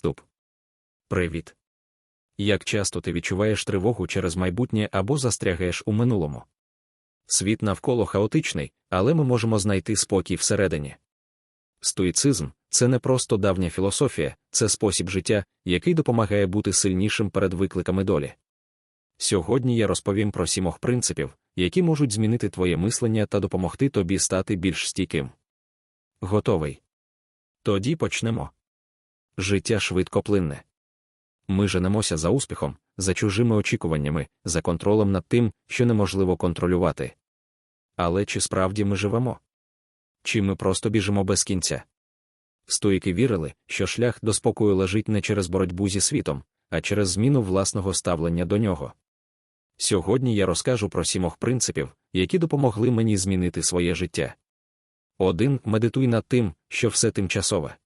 Вступ. Привіт. Як часто ти відчуваєш тривогу через майбутнє або застрягаєш у минулому? Світ навколо хаотичний, але ми можемо знайти спокій всередині. Стоїцизм це не просто давня філософія, це спосіб життя, який допомагає бути сильнішим перед викликами долі. Сьогодні я розповім про сімох принципів, які можуть змінити твоє мислення та допомогти тобі стати більш стійким. Готовий. Тоді почнемо. Життя швидко плинне. Ми женемося за успіхом, за чужими очікуваннями, за контролем над тим, що неможливо контролювати. Але чи справді ми живемо? Чи ми просто біжимо без кінця? Стоїки вірили, що шлях до спокою лежить не через боротьбу зі світом, а через зміну власного ставлення до нього. Сьогодні я розкажу про сімох принципів, які допомогли мені змінити своє життя. Один медитуй над тим, що все тимчасове.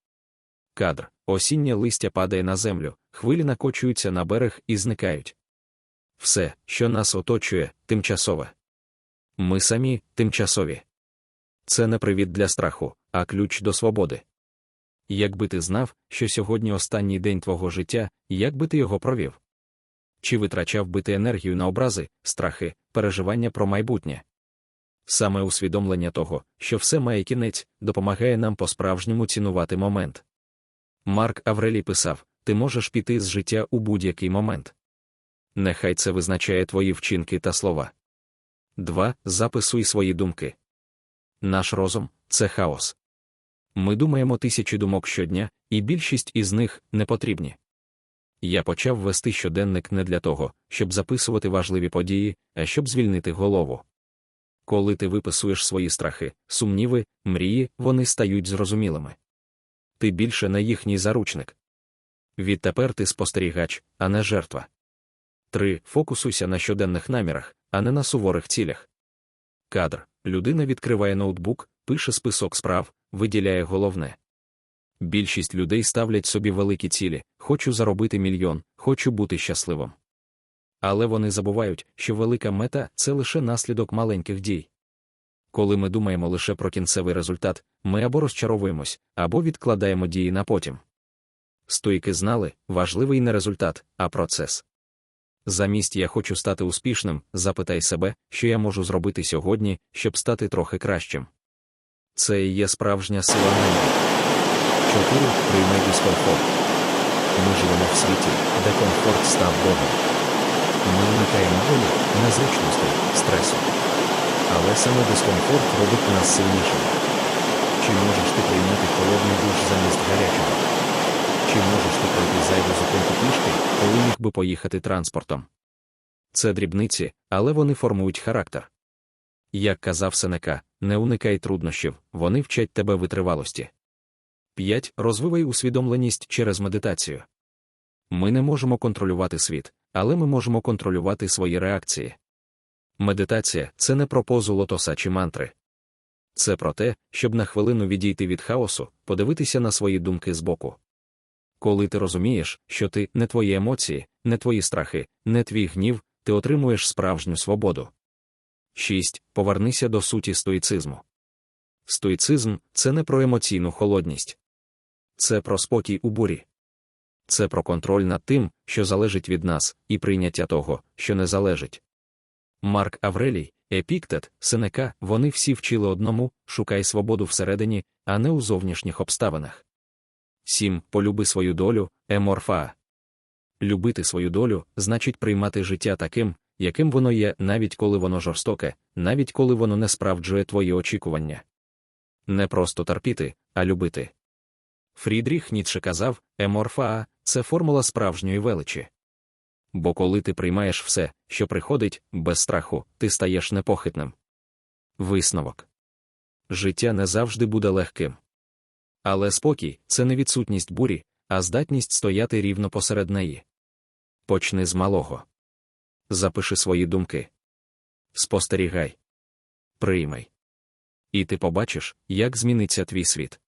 Кадр осіннє листя падає на землю, хвилі накочуються на берег і зникають. Все, що нас оточує, тимчасове. Ми самі тимчасові. Це не привід для страху, а ключ до свободи. Якби ти знав, що сьогодні останній день твого життя, як би ти його провів? Чи витрачав би ти енергію на образи, страхи, переживання про майбутнє? Саме усвідомлення того, що все має кінець, допомагає нам по-справжньому цінувати момент. Марк Аврелій писав: ти можеш піти з життя у будь-який момент. Нехай це визначає твої вчинки та слова. 2. Записуй свої думки. Наш розум це хаос. Ми думаємо тисячі думок щодня, і більшість із них не потрібні. Я почав вести щоденник не для того, щоб записувати важливі події, а щоб звільнити голову. Коли ти виписуєш свої страхи, сумніви, мрії, вони стають зрозумілими. Ти більше не їхній заручник. Відтепер ти спостерігач, а не жертва. 3. Фокусуйся на щоденних намірах, а не на суворих цілях. Кадр людина відкриває ноутбук, пише список справ, виділяє головне. Більшість людей ставлять собі великі цілі хочу заробити мільйон, хочу бути щасливим. Але вони забувають, що велика мета це лише наслідок маленьких дій. Коли ми думаємо лише про кінцевий результат, ми або розчаровуємось, або відкладаємо дії на потім. Стоїки знали, важливий не результат, а процес. Замість я хочу стати успішним, запитай себе, що я можу зробити сьогодні, щоб стати трохи кращим. Це і є справжня сила наміру. 4. Приймай дискомфорт. Ми живемо в світі, де комфорт став Богом. Ми уникаємо болі, незручності, стресу. Але саме дискомфорт робить нас сильнішими. Чи можеш ти прийняти холодний душ замість гарячого? Чи можеш ти пройти зайву зупинку пішки, коли міг би поїхати транспортом? Це дрібниці, але вони формують характер. Як казав Сенека, не уникай труднощів, вони вчать тебе витривалості. 5. Розвивай усвідомленість через медитацію. Ми не можемо контролювати світ, але ми можемо контролювати свої реакції. Медитація це не про позу лотоса чи мантри. Це про те, щоб на хвилину відійти від хаосу, подивитися на свої думки збоку. Коли ти розумієш, що ти не твої емоції, не твої страхи, не твій гнів, ти отримуєш справжню свободу. 6. Повернися до суті стоїцизму. Стоїцизм це не про емоційну холодність. Це про спокій у бурі. Це про контроль над тим, що залежить від нас, і прийняття того, що не залежить. Марк Аврелій, Епіктет, Сенека, вони всі вчили одному шукай свободу всередині, а не у зовнішніх обставинах. 7. Полюби свою долю, еморфа. Любити свою долю значить приймати життя таким, яким воно є, навіть коли воно жорстоке, навіть коли воно не справджує твої очікування. Не просто терпіти, а любити. Фрідріх Ніцше казав, еморфа це формула справжньої величі. Бо коли ти приймаєш все, що приходить, без страху, ти стаєш непохитним. Висновок життя не завжди буде легким. Але спокій це не відсутність бурі, а здатність стояти рівно посеред неї. Почни з малого. Запиши свої думки. Спостерігай. Приймай. І ти побачиш, як зміниться твій світ.